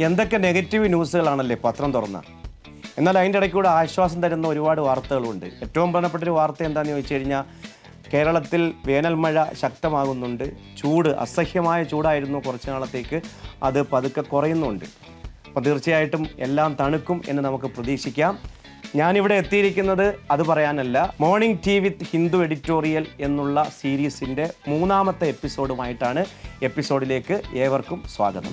എന്തൊക്കെ നെഗറ്റീവ് ന്യൂസുകളാണല്ലേ പത്രം തുറന്ന? എന്നാൽ അതിന്റെ ഇടയ്ക്ക് കൂടെ ആശ്വാസം തരുന്ന ഒരുപാട് വാർത്തകളുണ്ട്. ഏറ്റവും പ്രധാനപ്പെട്ട ഒരു വാർത്ത എന്താണെന്ന് ചോദിച്ചു കഴിഞ്ഞാൽ കേരളത്തിൽ വേനൽമഴ ശക്തമാകുന്നുണ്ട്. ചൂട് അസഹ്യമായ ചൂടായിരുന്നു കുറച്ച് നാളത്തേക്ക്. അത് പതുക്കെ കുറയുന്നുണ്ട്. അപ്പോൾ തീർച്ചയായിട്ടും എല്ലാം തണുക്കും എന്ന് നമുക്ക് പ്രതീക്ഷിക്കാം. ഞാനിവിടെ എത്തിയിരിക്കുന്നത് അത് പറയാനല്ല morning tea with Hindu editorial എന്നുള്ള സീരീസിന്റെ മൂന്നാമത്തെ എപ്പിസോഡുമായിട്ടാണ് എപ്പിസോഡിലേക്ക് ഏവർക്കും സ്വാഗതം.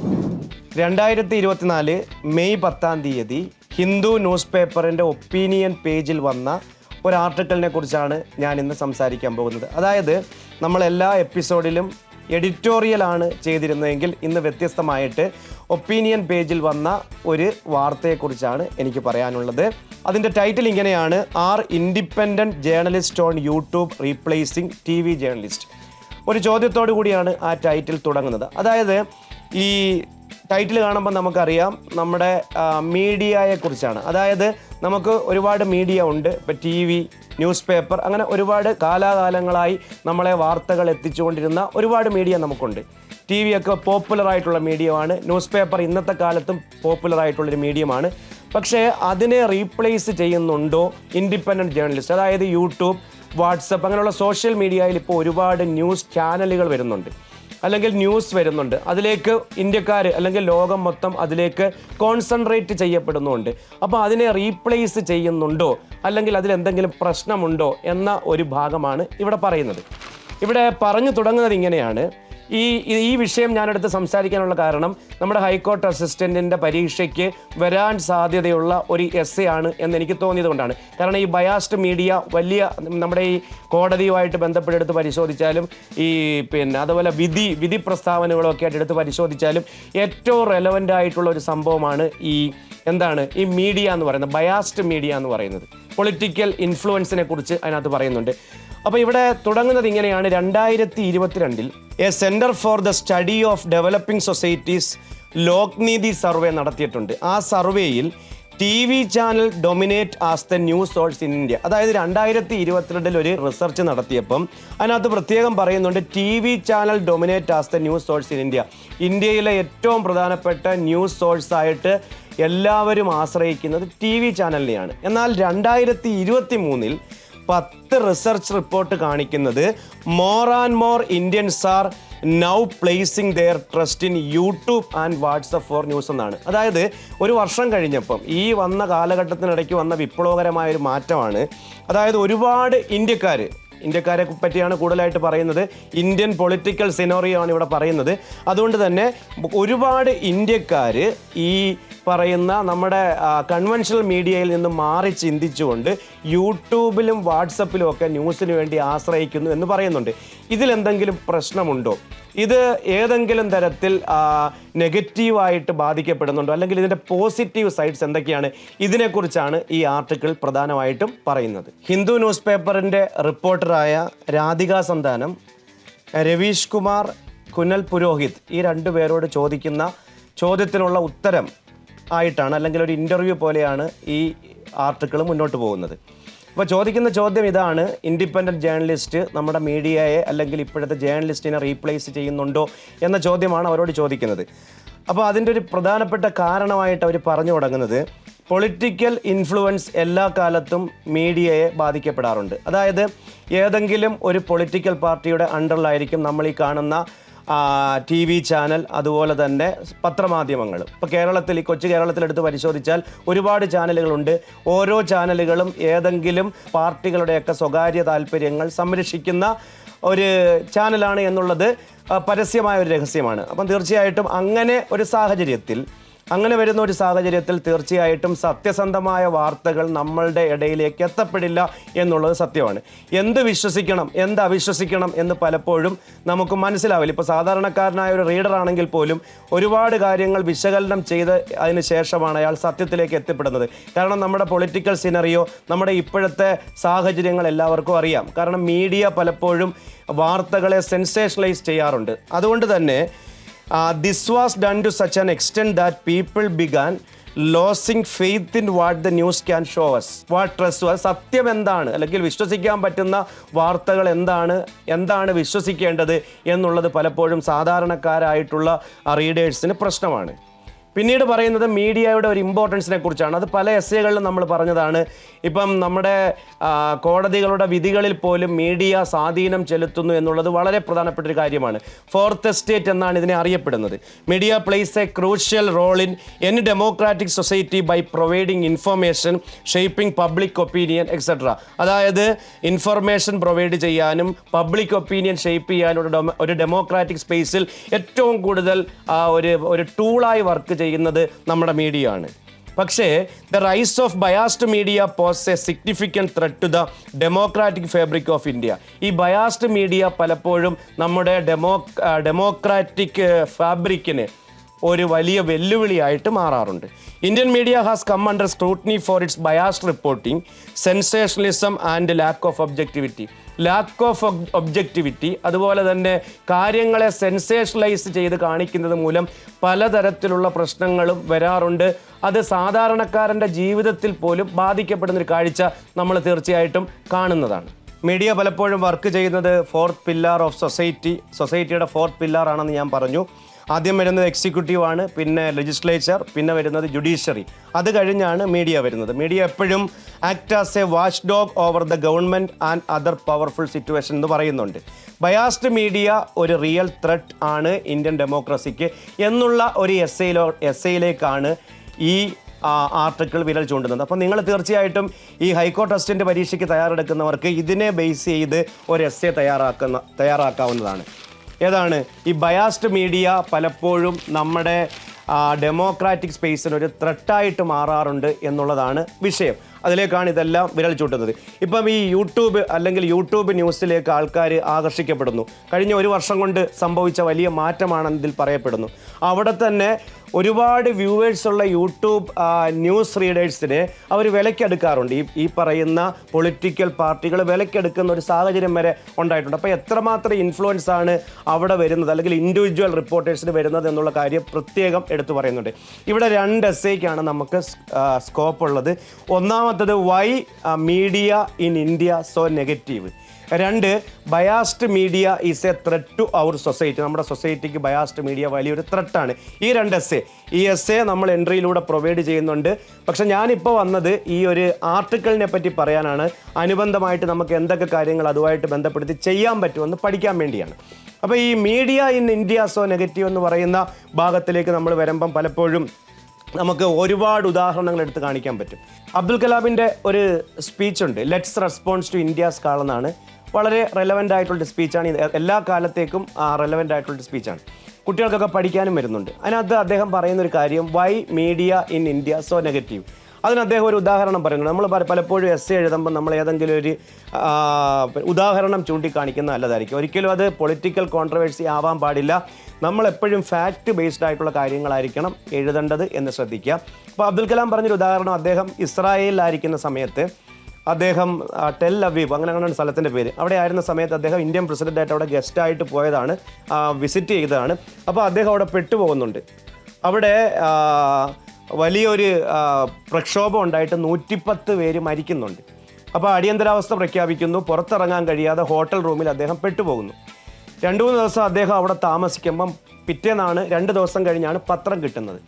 രണ്ടായിരത്തി ഇരുപത്തിനാല് മെയ് പത്താം തീയതി ഹിന്ദു ന്യൂസ് പേപ്പറിന്റെ ഒപ്പീനിയൻ പേജിൽ വന്ന ഒരു ആർട്ടിക്കിളിനെ കുറിച്ചാണ് ഞാൻ ഇന്ന് സംസാരിക്കാൻ പോകുന്നത്. അതായത് നമ്മൾ എല്ലാ എപ്പിസോഡിലും എഡിറ്റോറിയലാണ് ചെയ്തിരുന്നതെങ്കിൽ ഇന്ന് വ്യത്യസ്തമായിട്ട് ഒപ്പീനിയൻ പേജിൽ വന്ന ഒരു വാർത്തയെക്കുറിച്ചാണ് എനിക്ക് പറയാനുള്ളത്. അതിന്റെ ടൈറ്റിൽ ഇങ്ങനെയാണ് are independent journalist on YouTube replacing TV journalist. ഒരു ചോദ്യത്തോടു കൂടിയാണ് ആ ടൈറ്റിൽ തുടങ്ങുന്നത്. അതായത് ഈ ടൈറ്റിൽ കാണുമ്പോൾ നമുക്കറിയാം നമ്മുടെ മീഡിയയെക്കുറിച്ചാണ് അതായത് നമുക്ക് ഒരുപാട് മീഡിയ ഉണ്ട്. ഇപ്പോൾ ടി വി ന്യൂസ് പേപ്പർ അങ്ങനെ ഒരുപാട് കാലാകാലങ്ങളായി നമ്മളെ വാർത്തകൾ എത്തിച്ചുകൊണ്ടിരുന്ന ഒരുപാട് മീഡിയ നമുക്കുണ്ട്. ടി വി ഒക്കെ പോപ്പുലറായിട്ടുള്ള മീഡിയമാണ് ന്യൂസ് പേപ്പർ ഇന്നത്തെ കാലത്തും പോപ്പുലറായിട്ടുള്ളൊരു മീഡിയമാണ് പക്ഷേ അതിനെ റീപ്ലേസ് ചെയ്യുന്നുണ്ടോ ഇൻഡിപെൻഡന്റ് ജേർണലിസ്റ്റ് അതായത് യൂട്യൂബ് വാട്സപ്പ് അങ്ങനെയുള്ള സോഷ്യൽ മീഡിയയിൽ ഇപ്പോൾ ഒരുപാട് ന്യൂസ് ചാനലുകൾ വരുന്നുണ്ട്. അല്ലെങ്കിൽ ന്യൂസ് വരുന്നുണ്ട്. അതിലേക്ക് ഇന്ത്യക്കാർ അല്ലെങ്കിൽ ലോകം മൊത്തം അതിലേക്ക് കോൺസെൻട്രേറ്റ് ചെയ്യപ്പെടുന്നുണ്ട്. അപ്പോൾ അതിനെ റീപ്ലേസ് ചെയ്യുന്നുണ്ടോ? അല്ലെങ്കിൽ അതിൽ എന്തെങ്കിലും പ്രശ്നമുണ്ടോ? എന്ന ഒരു ഭാഗമാണ് ഇവിടെ പറയുന്നത്. ഇവിടെ പറഞ്ഞു തുടങ്ങുന്നത് ഇങ്ങനെയാണ്. ഈ ഈ- വിഷയം ഞാനെടുത്ത് സംസാരിക്കാനുള്ള കാരണം നമ്മുടെ ഹൈക്കോർട്ട് അസിസ്റ്റന്റിന്റെ പരീക്ഷയ്ക്ക് വരാൻ സാധ്യതയുള്ള ഒരു എസ് എ ആണ് എന്ന് എനിക്ക് തോന്നിയത് കൊണ്ടാണ്. കാരണം ഈ ബയാസ്ഡ് മീഡിയ വലിയ നമ്മുടെ ഈ കോടതിയുമായിട്ട് ബന്ധപ്പെട്ടെടുത്ത് പരിശോധിച്ചാലും ഈ പിന്നെ അതുപോലെ വിധി വിധി പ്രസ്താവനകളൊക്കെ ആയിട്ട് എടുത്ത് പരിശോധിച്ചാലും ഏറ്റവും റെലവന്റ് ആയിട്ടുള്ള ഒരു സംഭവമാണ് ഈ എന്താണ്? ഈ മീഡിയ എന്ന് പറയുന്നത് ബയാസ്ഡ് മീഡിയ എന്ന് പറയുന്നത്. പൊളിറ്റിക്കൽ ഇൻഫ്ലുവൻസിനെ കുറിച്ച് അതിനകത്ത് പറയുന്നുണ്ട്. അപ്പോൾ ഇവിടെ തുടങ്ങുന്നത് ഇങ്ങനെയാണ്. രണ്ടായിരത്തി ഇരുപത്തിരണ്ടിൽ a centre for the study of developing societies Lokniti survey നടത്തിയിട്ടുണ്ട്. ആ സർവേയിൽ TV channel dominate as the news source in India. അതായത് രണ്ടായിരത്തി ഇരുപത്തിരണ്ടിൽ ഒരു റിസർച്ച് നടത്തിയപ്പം അതിനകത്ത് പ്രത്യേകം പറയുന്നുണ്ട് TV channel dominate as the news source in India. ഇന്ത്യയിലെ ഏറ്റവും പ്രധാനപ്പെട്ട ന്യൂസ് സോഴ്സ് ആയിട്ട് എല്ലാവരും ആശ്രയിക്കുന്നത് ടി വി ചാനലിനെയാണ്. എന്നാൽ രണ്ടായിരത്തി ഇരുപത്തി മൂന്നിൽ പത്ത് റിസർച്ച് റിപ്പോർട്ട് കാണിക്കുന്നത് more and more Indians are now placing their trust in YouTube and WhatsApp for news എന്നാണ്. അതായത് ഒരു വർഷം കഴിഞ്ഞപ്പം ഈ വന്ന കാലഘട്ടത്തിനിടയ്ക്ക് വന്ന വിപ്ലവകരമായ ഒരു മാറ്റമാണ്. അതായത് ഒരുപാട് ഇന്ത്യക്കാർ ഇന്ത്യക്കാരെ പറ്റിയാണ് കൂടുതലായിട്ട് പറയുന്നത് ഇന്ത്യൻ പൊളിറ്റിക്കൽ സിനോറിയോ ആണ് ഇവിടെ പറയുന്നത്. അതുകൊണ്ട് തന്നെ ഒരുപാട് ഇന്ത്യക്കാർ ഈ പറയുന്ന നമ്മുടെ കൺവെൻഷണൽ മീഡിയയിൽ നിന്ന് മാറി ചിന്തിച്ചുകൊണ്ട് യൂട്യൂബിലും വാട്സപ്പിലും ഒക്കെ ന്യൂസിന് വേണ്ടി ആശ്രയിക്കുന്നു എന്ന് പറയുന്നുണ്ട്. ഇതിലെന്തെങ്കിലും പ്രശ്നമുണ്ടോ? ഇത് ഏതെങ്കിലും തരത്തിൽ നെഗറ്റീവായിട്ട് ബാധിക്കപ്പെടുന്നുണ്ടോ? അല്ലെങ്കിൽ ഇതിന്റെ പോസിറ്റീവ് സൈഡ്സ് എന്തൊക്കെയാണ്? ഇതിനെക്കുറിച്ചാണ് ഈ ആർട്ടിക്കിൾ പ്രധാനമായിട്ടും പറയുന്നത്. ഹിന്ദു ന്യൂസ് പേപ്പറിന്റെ റിപ്പോർട്ടറായ രാധിക സന്താനം രവീഷ് കുമാർ കുനൽ പുരോഹിത് ഈ രണ്ടു പേരോട് ചോദിക്കുന്ന ചോദ്യത്തിനുള്ള ഉത്തരം ആയിട്ടാണ് അല്ലെങ്കിൽ ഒരു ഇന്റർവ്യൂ പോലെയാണ് ഈ ആർട്ടിക്കിൾ മുന്നോട്ട് പോകുന്നത്. അപ്പോൾ ചോദിക്കുന്ന ചോദ്യം ഇതാണ് ഇൻഡിപെൻഡന്റ് ജേർണലിസ്റ്റ് നമ്മുടെ മീഡിയയെ അല്ലെങ്കിൽ ഇപ്പോഴത്തെ ജേർണലിസ്റ്റിനെ റീപ്ലേസ് ചെയ്യുന്നുണ്ടോ എന്ന ചോദ്യമാണ് അവരോട് ചോദിക്കുന്നത്. അപ്പോൾ അതിന്റെ ഒരു പ്രധാനപ്പെട്ട കാരണമായിട്ട് അവർ പറഞ്ഞു തുടങ്ങുന്നത് പൊളിറ്റിക്കൽ ഇൻഫ്ലുവൻസ് എല്ലാ കാലത്തും മീഡിയയെ ബാധിക്കപ്പെടാറുണ്ട്. അതായത് ഏതെങ്കിലും ഒരു പൊളിറ്റിക്കൽ പാർട്ടിയുടെ അണ്ടറിലായിരിക്കും നമ്മൾ ഈ കാണുന്ന ടി വി ചാനൽ അതുപോലെ തന്നെ പത്രമാധ്യമങ്ങൾ. ഇപ്പോൾ കേരളത്തിൽ ഈ കൊച്ചു കേരളത്തിലെടുത്ത് പരിശോധിച്ചാൽ ഒരുപാട് ചാനലുകളുണ്ട്. ഓരോ ചാനലുകളും ഏതെങ്കിലും പാർട്ടികളുടെയൊക്കെ സ്വകാര്യ താല്പര്യങ്ങൾ സംരക്ഷിക്കുന്ന ഒരു ചാനലാണ് എന്നുള്ളത് പരസ്യമായ ഒരു രഹസ്യമാണ്. അപ്പം തീർച്ചയായിട്ടും അങ്ങനെ ഒരു സാഹചര്യത്തിൽ അങ്ങനെ വരുന്ന ഒരു സാഹചര്യത്തിൽ തീർച്ചയായിട്ടും സത്യസന്ധമായ വാർത്തകൾ നമ്മളുടെ ഇടയിലേക്ക് എത്തപ്പെടില്ല എന്നുള്ളത് സത്യമാണ്. എന്ത് വിശ്വസിക്കണം എന്ത് അവിശ്വസിക്കണം എന്ന് പലപ്പോഴും നമുക്ക് മനസ്സിലാവില്ല. ഇപ്പോൾ സാധാരണക്കാരനായ ഒരു റീഡർ ആണെങ്കിൽ പോലും ഒരുപാട് കാര്യങ്ങൾ വിശകലനം ചെയ്ത് അതിന് ശേഷമാണ് അയാൾ സത്യത്തിലേക്ക് എത്തിപ്പെടുന്നത്. കാരണം നമ്മുടെ പൊളിറ്റിക്കൽ സിനറിയോ നമ്മുടെ ഇപ്പോഴത്തെ സാഹചര്യങ്ങൾ എല്ലാവർക്കും അറിയാം. കാരണം മീഡിയ പലപ്പോഴും വാർത്തകളെ സെൻസേഷണലൈസ് ചെയ്യാറുണ്ട്. അതുകൊണ്ട് തന്നെ this was done to such an extent that people began losing faith in what the news can show us what trust trust സത്യം എന്താണ്? അല്ലെങ്കിൽ വിശ്വസിക്കാൻ പറ്റുന്ന വാർത്തകൾ എന്താണ്? എന്താണ് വിശ്വസിക്കേണ്ടത്? എന്നുള്ളത് പലപ്പോഴും സാധാരണക്കാരായിട്ടുള്ള റീഡേഴ്സിന് പ്രശ്നമാണ്. പിന്നീട് പറയുന്നത് മീഡിയയുടെ ഒരു ഇമ്പോർട്ടൻസിനെ കുറിച്ചാണ്. അത് പല എസ് എകളിലും നമ്മൾ പറഞ്ഞതാണ്. ഇപ്പം നമ്മുടെ കോടതികളുടെ വിധികളിൽ പോലും മീഡിയ സ്വാധീനം ചെലുത്തുന്നു എന്നുള്ളത് വളരെ പ്രധാനപ്പെട്ട ഒരു കാര്യമാണ്. ഫോർത്ത് എസ്റ്റേറ്റ് എന്നാണ് ഇതിനെ അറിയപ്പെടുന്നത്. Media plays a crucial role in a democratic society by providing information shaping public opinion etcetera അതായത് ഇൻഫർമേഷൻ പ്രൊവൈഡ് ചെയ്യാനും പബ്ലിക് ഒപ്പീനിയൻ ഷേപ്പ് ചെയ്യാനും ഒരു ഡെമോക്രാറ്റിക് സ്പേസിൽ ഏറ്റവും കൂടുതൽ ഒരു ഒരു ടൂളായി വർക്ക് ചെയ്യുന്നത് നമ്മുടെ മീഡിയ ആണ് പക്ഷേ the rise of biased media poses a significant threat to the democratic fabric of India ഈ ബയാസ്ഡ് മീഡിയ പലപ്പോഴും നമ്മുടെ ഡെമോ ഡെമോക്രാറ്റിക് ഫാബ്രിക്കിന് ഒരു വലിയ വെല്ലുവിളിയായിട്ട് മാറാറുണ്ട്. Indian media has come under scrutiny for its biased reporting sensationalism and lack of objectivity lack of objectivity അതുപോലെ തന്നെ കാര്യങ്ങളെ സെൻസേഷണലൈസ് ചെയ്ത് കാണിക്കുന്നത് മൂലം പലതരത്തിലുള്ള പ്രശ്നങ്ങളും വരാറുണ്ട്. അത് സാധാരണക്കാരന്റെ ജീവിതത്തിൽ പോലും ബാധിക്കപ്പെടുന്ന ഒരു കാഴ്ച നമ്മൾ തീർച്ചയായിട്ടും കാണുന്നതാണ്. മീഡിയ പലപ്പോഴും വർക്ക് ചെയ്യുന്നത് ഫോർത്ത് പില്ലാർ ഓഫ് സൊസൈറ്റി സൊസൈറ്റിയുടെ ഫോർത്ത് പില്ലാർ ആണെന്ന് ഞാൻ പറഞ്ഞു. ആദ്യം വരുന്നത് എക്സിക്യൂട്ടീവ് ആണ് പിന്നെ ലെജിസ്ലേച്ചർ പിന്നെ വരുന്നത് ജുഡീഷ്യറി അത് കഴിഞ്ഞാണ് മീഡിയ വരുന്നത്. മീഡിയ എപ്പോഴും act as a watch dog over the government and other powerful situation എന്ന് പറയുന്നുണ്ട്. ബയാസ്ഡ് മീഡിയ ഒരു റിയൽ ത്രെട്ട് ആണ് ഇന്ത്യൻ ഡെമോക്രസിക്ക് എന്നുള്ള ഒരു എസ് ഐയിലോ എസ് ഐയിലേക്കാണ് ഈ ആർട്ടിക്കിൾ വിരൽ ചൂണ്ടുന്നത്. അപ്പോൾ നിങ്ങൾ തീർച്ചയായിട്ടും ഈ ഹൈക്കോർട്ട് ടെസ്റ്റിന്റെ പരീക്ഷയ്ക്ക് തയ്യാറെടുക്കുന്നവർക്ക് ഇതിനെ ബേസ് ചെയ്ത് ഒരു എസ് എ തയ്യാറാക്കുന്ന തയ്യാറാക്കാവുന്നതാണ്. ഏതാണ്? ഈ ബയാസ്ഡ് മീഡിയ പലപ്പോഴും നമ്മുടെ ഡെമോക്രാറ്റിക് സ്പേസിന് ഒരു ത്രെട്ടായിട്ട് മാറാറുണ്ട് എന്നുള്ളതാണ് വിഷയം. അതിലേക്കാണ് ഇതെല്ലാം വിരൽ ചൂട്ടുന്നത് ഇപ്പം ഈ യൂട്യൂബ് അല്ലെങ്കിൽ യൂട്യൂബ് ന്യൂസിലേക്ക് ആൾക്കാർ ആകർഷിക്കപ്പെടുന്നു. കഴിഞ്ഞ ഒരു വർഷം കൊണ്ട് സംഭവിച്ച വലിയ മാറ്റമാണെന്നതിൽ പറയപ്പെടുന്നു. അവിടെ തന്നെ ഒരുപാട് വ്യൂവേഴ്സ് ഉള്ള യൂട്യൂബ് ന്യൂസ് റീഡേഴ്സിനെ അവർ വിലക്കെടുക്കാറുണ്ട്. ഈ ഈ പറയുന്ന പൊളിറ്റിക്കൽ പാർട്ടികൾ വിലക്കെടുക്കുന്ന ഒരു സാഹചര്യം വരെ ഉണ്ടായിട്ടുണ്ട്. അപ്പോൾ എത്രമാത്രം ഇൻഫ്ലുവൻസ് ആണ് അവിടെ വരുന്നത്? അല്ലെങ്കിൽ ഇൻഡിവിജ്വൽ റിപ്പോർട്ടേഴ്സിന് വരുന്നത് എന്നുള്ള കാര്യം പ്രത്യേകം എടുത്തു പറയുന്നുണ്ട്. ഇവിടെ രണ്ട് എസ് ഐക്കാണ് നമുക്ക് സ്കോപ്പ് ഉള്ളത്. ഒന്നാമത്തത് why media in India so negative രണ്ട് biased media is a threat to our society നമ്മുടെ സൊസൈറ്റിക്ക് ബയാസ്ഡ് മീഡിയ വലിയൊരു ത്രെട്ടാണ് ഈ രണ്ട് എസ് എ ഈ എസ് എ നമ്മൾ എൻട്രിയിലൂടെ പ്രൊവൈഡ് ചെയ്യുന്നുണ്ട്. പക്ഷേ ഞാനിപ്പോൾ വന്നത് ഈ ഒരു ആർട്ടിക്കിളിനെ പറ്റി പറയാനാണ്. അനുബന്ധമായിട്ട് നമുക്ക് എന്തൊക്കെ കാര്യങ്ങൾ അതുമായിട്ട് ബന്ധപ്പെടുത്തി ചെയ്യാൻ പറ്റുമെന്ന് പഠിക്കാൻ വേണ്ടിയാണ്. അപ്പോൾ ഈ media in India so negative എന്ന് പറയുന്ന ഭാഗത്തിലേക്ക് നമ്മൾ വരുമ്പം പലപ്പോഴും നമുക്ക് ഒരുപാട് ഉദാഹരണങ്ങൾ എടുത്ത് കാണിക്കാൻ പറ്റും. അബ്ദുൽ കലാമിന്റെ ഒരു സ്പീച്ച് ഉണ്ട്. Let's response to India's call എന്നാണ്. വളരെ റെലവന്റ് ആയിട്ടുള്ള സ്പീച്ചാണ് എല്ലാ കാലത്തേക്കും റെലവന്റ് ആയിട്ടുള്ള സ്പീച്ചാണ് കുട്ടികൾക്കൊക്കെ പഠിക്കാനും വരുന്നുണ്ട്. അതിനകത്ത് അദ്ദേഹം പറയുന്ന ഒരു കാര്യം why media in India so negative അതിന് അദ്ദേഹം ഒരു ഉദാഹരണം പറയുന്നു നമ്മൾ പലപ്പോഴും എസ് എഴുതുമ്പോൾ നമ്മൾ ഏതെങ്കിലും ഒരു ഉദാഹരണം ചൂണ്ടിക്കാണിക്കുന്ന നല്ലതായിരിക്കും. ഒരിക്കലും അത് പൊളിറ്റിക്കൽ കോൺട്രവേഴ്സി ആവാൻ പാടില്ല. നമ്മളെപ്പോഴും ഫാക്റ്റ് ബേസ്ഡ് ആയിട്ടുള്ള കാര്യങ്ങളായിരിക്കണം എഴുതേണ്ടത് എന്ന് ശ്രദ്ധിക്കുക. അപ്പോൾ അബ്ദുൽ കലാം പറഞ്ഞൊരു ഉദാഹരണം. അദ്ദേഹം ഇസ്രായേലിലായിരിക്കുന്ന സമയത്ത് അദ്ദേഹം ടെൽ അവീബ് അങ്ങനെ അങ്ങനെ സ്ഥലത്തിന്റെ പേര്. അവിടെ ആയിരുന്ന സമയത്ത് അദ്ദേഹം ഇന്ത്യൻ പ്രസിഡന്റായിട്ട് അവിടെ ഗസ്റ്റായിട്ട് പോയതാണ്. വിസിറ്റ് ചെയ്തതാണ്. അപ്പോൾ അദ്ദേഹം അവിടെ പെട്ടുപോകുന്നുണ്ട്. അവിടെ വലിയൊരു പ്രക്ഷോഭം ഉണ്ടായിട്ട് നൂറ്റിപ്പത്ത് പേര് മരിക്കുന്നുണ്ട്. അപ്പോൾ അടിയന്തരാവസ്ഥ പ്രഖ്യാപിക്കുന്നു. പുറത്തിറങ്ങാൻ കഴിയാതെ ഹോട്ടൽ റൂമിൽ അദ്ദേഹം പെട്ടുപോകുന്നു. രണ്ട് മൂന്ന് ദിവസം അദ്ദേഹം അവിടെ താമസിക്കുമ്പം പിറ്റേന്നാണ് രണ്ട് ദിവസം കഴിഞ്ഞാണ് പത്രം കിട്ടുന്നത്.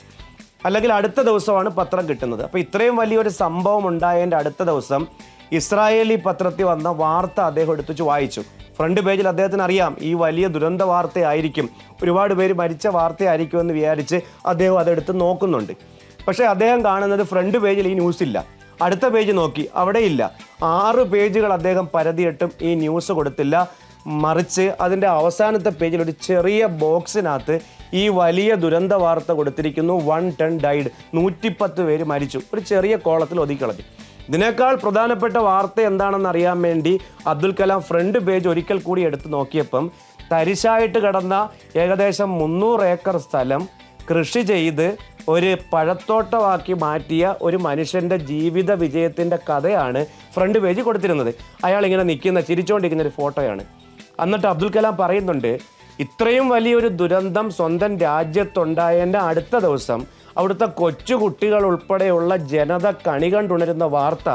അല്ലെങ്കിൽ അടുത്ത ദിവസമാണ് പത്രം കിട്ടുന്നത്. അപ്പോൾ ഇത്രയും വലിയൊരു സംഭവം ഉണ്ടായതിന്റെ അടുത്ത ദിവസം ഇസ്രായേലി പത്രത്തിൽ വന്ന വാർത്ത അദ്ദേഹം എടുത്തു വായിച്ചു. ഫ്രണ്ട് പേജിൽ അദ്ദേഹത്തിന് അറിയാം ഈ വലിയ ദുരന്ത വാർത്തയായിരിക്കും. ഒരുപാട് പേര് മരിച്ച വാർത്തയായിരിക്കും എന്ന് വിചാരിച്ച് അദ്ദേഹം അതെടുത്ത് നോക്കുന്നുണ്ട്. പക്ഷേ അദ്ദേഹം കാണുന്നത് ഫ്രണ്ട് പേജിൽ ഈ ന്യൂസ് ഇല്ല. അടുത്ത പേജ് നോക്കി അവിടെ ഇല്ല. ആറ് പേജുകൾ അദ്ദേഹം പരതിയിട്ടും ഈ ന്യൂസ് കൊടുത്തില്ല. മറിച്ച് അതിന്റെ അവസാനത്തെ പേജിൽ ഒരു ചെറിയ ബോക്സിനകത്ത് ഈ വലിയ ദുരന്ത വാർത്ത കൊടുത്തിരിക്കുന്നു വൺ ടൺ ഡൈഡ് നൂറ്റിപ്പത്ത് പേര് മരിച്ചു. ഒരു ചെറിയ കോളത്തിൽ ഒതുക്കിക്കളഞ്ഞു. ഇതിനേക്കാൾ പ്രധാനപ്പെട്ട വാർത്ത എന്താണെന്ന് അറിയാൻ വേണ്ടി അബ്ദുൽ കലാം ഫ്രണ്ട് പേജ് ഒരിക്കൽ കൂടി എടുത്ത് നോക്കിയപ്പം തരിശായിട്ട് കിടന്ന ഏകദേശം മുന്നൂറ് ഏക്കർ സ്ഥലം കൃഷി ചെയ്ത് ഒരു പഴത്തോട്ടമാക്കി മാറ്റിയ ഒരു മനുഷ്യന്റെ ജീവിത വിജയത്തിന്റെ കഥയാണ് ഫ്രണ്ട് പേജ് കൊടുത്തിരുന്നത്. അയാൾ ഇങ്ങനെ നിൽക്കുന്ന ചിരിച്ചുകൊണ്ടിരിക്കുന്ന ഒരു ഫോട്ടോയാണ്. എന്നിട്ട് അബ്ദുൽ കലാം പറയുന്നുണ്ട് ഇത്രയും വലിയൊരു ദുരന്തം സ്വന്തം രാജ്യത്തുണ്ടായതിന്റെ അടുത്ത ദിവസം അവിടുത്തെ കൊച്ചുകുട്ടികൾ ഉൾപ്പെടെയുള്ള ജനത കണി കണ്ടുണരുന്ന വാർത്ത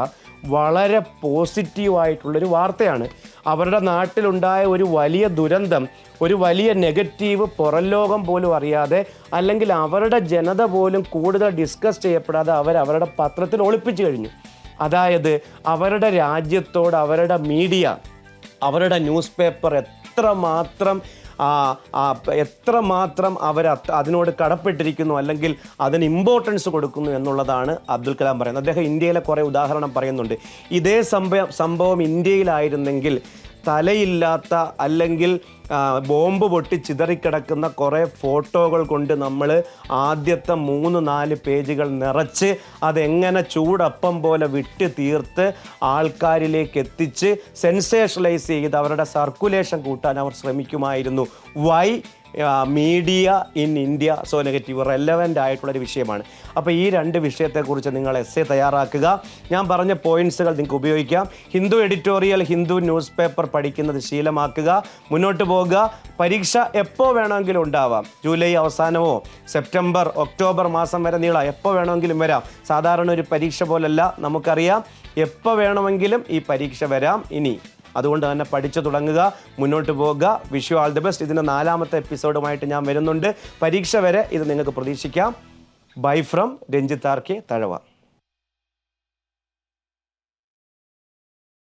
വളരെ പോസിറ്റീവായിട്ടുള്ളൊരു വാർത്തയാണ്. അവരുടെ നാട്ടിലുണ്ടായ ഒരു വലിയ ദുരന്തം ഒരു വലിയ നെഗറ്റീവ് പുറംലോകം പോലും അറിയാതെ അല്ലെങ്കിൽ അവരുടെ ജനത പോലും കൂടുതൽ ഡിസ്കസ് ചെയ്യപ്പെടാതെ അവർ അവരുടെ പത്രത്തിൽ ഒളിപ്പിച്ചു കഴിഞ്ഞു. അതായത് അവരുടെ രാജ്യത്തോട് അവരുടെ മീഡിയ അവരുടെ ന്യൂസ് പേപ്പർ എത്രമാത്രം എത്രമാത്രം അവർ അതിനോട് കടപ്പെട്ടിരിക്കുന്നു അല്ലെങ്കിൽ അതിന് ഇമ്പോർട്ടൻസ് കൊടുക്കുന്നു എന്നുള്ളതാണ് അബ്ദുൽ കലാം പറയുന്നത്. അദ്ദേഹം ഇന്ത്യയിലെ കുറേ ഉദാഹരണം പറയുന്നുണ്ട്. ഇതേ സംഭവം സംഭവം ഇന്ത്യയിലായിരുന്നെങ്കിൽ തലയില്ലാത്ത അല്ലെങ്കിൽ ബോംബ് പൊട്ടി ചിതറിക്കിടക്കുന്ന കുറേ ഫോട്ടോകൾ കൊണ്ട് നമ്മൾ ആദ്യത്തെ മൂന്ന് നാല് പേജുകൾ നിറച്ച് അതെങ്ങനെ ചൂടപ്പം പോലെ വിട്ട് തീർത്ത് ആൾക്കാരിലേക്ക് എത്തിച്ച് സെൻസേഷണലൈസ് ചെയ്ത് അവരുടെ സർക്കുലേഷൻ കൂട്ടാൻ അവർ ശ്രമിക്കുമായിരുന്നു. Why media in India so negative relevant ആയിട്ടുള്ളൊരു വിഷയമാണ്. അപ്പോൾ ഈ രണ്ട് വിഷയത്തെക്കുറിച്ച് നിങ്ങൾ എസ് എ തയ്യാറാക്കുക. ഞാൻ പറഞ്ഞ പോയിന്റ്സുകൾ നിങ്ങൾക്ക് ഉപയോഗിക്കാം. Hindu editorial Hindu newspaper പഠിക്കുന്നത് ശീലമാക്കുക. മുന്നോട്ട് പോകുക പരീക്ഷ എപ്പോൾ വേണമെങ്കിലും ഉണ്ടാവാം. ജൂലൈ അവസാനമോ സെപ്റ്റംബർ ഒക്ടോബർ മാസം വരെ നീളാം. എപ്പോൾ വേണമെങ്കിലും വരാം. സാധാരണ ഒരു പരീക്ഷ പോലല്ല നമുക്കറിയാം. എപ്പോൾ വേണമെങ്കിലും ഈ പരീക്ഷ വരാം. ഇനി അതുകൊണ്ട് തന്നെ പഠിച്ചു തുടങ്ങുക മുന്നോട്ട് പോകുക വിഷു ആൾ ദി ബെസ്റ്റ് ഇതിന്റെ നാലാമത്തെ എപ്പിസോഡുമായിട്ട് ഞാൻ വരുന്നുണ്ട്. പരീക്ഷ വരെ ഇത് നിങ്ങൾക്ക് പ്രതീക്ഷിക്കാം. ബൈ ഫ്രം രഞ്ജിത്താർക്കെ തഴവ.